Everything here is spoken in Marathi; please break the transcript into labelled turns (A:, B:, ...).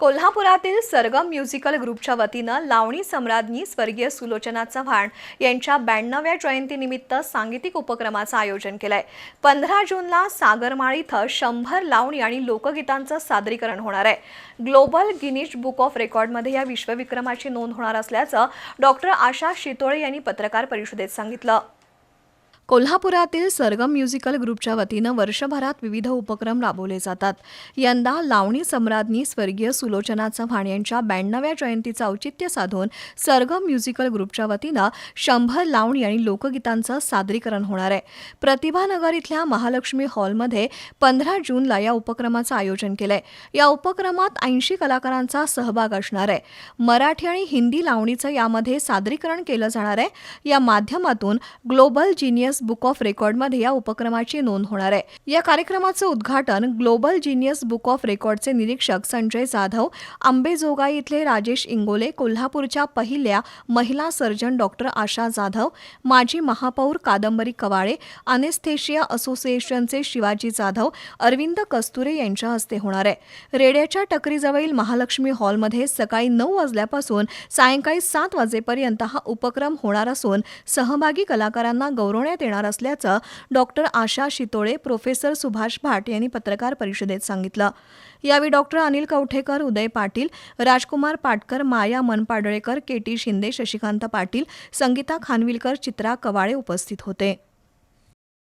A: कोल्हापुरातील सरगम म्युझिकल ग्रुपच्या वतीनं लावणी सम्राज्ञी स्वर्गीय सुलोचना चव्हाण यांच्या ब्याण्णव्या जयंतीनिमित्त सांगीतिक उपक्रमाचं आयोजन केलंय. पंधरा जूनला सागरमाळ इथं शंभर लावणी आणि लोकगीतांचं सादरीकरण होणार आहे. ग्लोबल गिनीज बुक ऑफ रेकॉर्डमध्ये या विश्वविक्रमाची नोंद होणार असल्याचं डॉक्टर आशा शितोळे यांनी पत्रकार परिषदेत सांगितलं. कोल्हापुरातील सरगम म्युझिकल ग्रुपच्या वतीनं वर्षभरात विविध उपक्रम राबवले जातात. यंदा लावणी सम्राज्ञी स्वर्गीय सुलोचना चव्हाण यांच्या ब्याण्णव्या जयंतीचं औचित्य साधून सरगम म्युझिकल ग्रुपच्या वतीनं शंभर लावणी आणि लोकगीतांचं सादरीकरण होणार आहे. प्रतिभानगर इथल्या महालक्ष्मी हॉलमध्ये पंधरा जूनला या उपक्रमाचं आयोजन केलंय. या उपक्रमात ऐंशी कलाकारांचा सहभाग असणार आहे. मराठी आणि हिंदी लावणीचं यामध्ये सादरीकरण केलं जाणार आहे. या माध्यमातून ग्लोबल जिनियस बुक ऑफ रेकॉर्डमध्ये या उपक्रमाची नोंद होणार आहे. या कार्यक्रमाचं उद्घाटन ग्लोबल जिनियस बुक ऑफ रेकॉर्डचे निरीक्षक संजय जाधव आंबेजोगाई इथले राजेश इंगोले कोल्हापूरच्या पहिल्या महिला सर्जन डॉक्टर आशा जाधव माजी महापौर कादंबरी कवाळे अनेस्थेशिया असोसिएशनचे शिवाजी जाधव अरविंद कस्तुरे यांच्या हस्ते होणार आहे. रेड्याच्या टकरीजवळील महालक्ष्मी हॉलमध्ये सकाळी नऊ वाजल्यापासून सायंकाळी सात वाजेपर्यंत हा उपक्रम होणार असून सहभागी कलाकारांना गौरवण्यात येणार असल्याचं डॉक्टर आशा शितोळे प्रोफेसर सुभाष भाट यांनी पत्रकार परिषदेत सांगितलं. यावेळी doctor Anil Kavathekar Uday Patil Rajkumar Patkar Maya Manpadalekar K T Shinde Shashikant Patil Sangita Khanvilkar Chitra Kawale उपस्थित होते.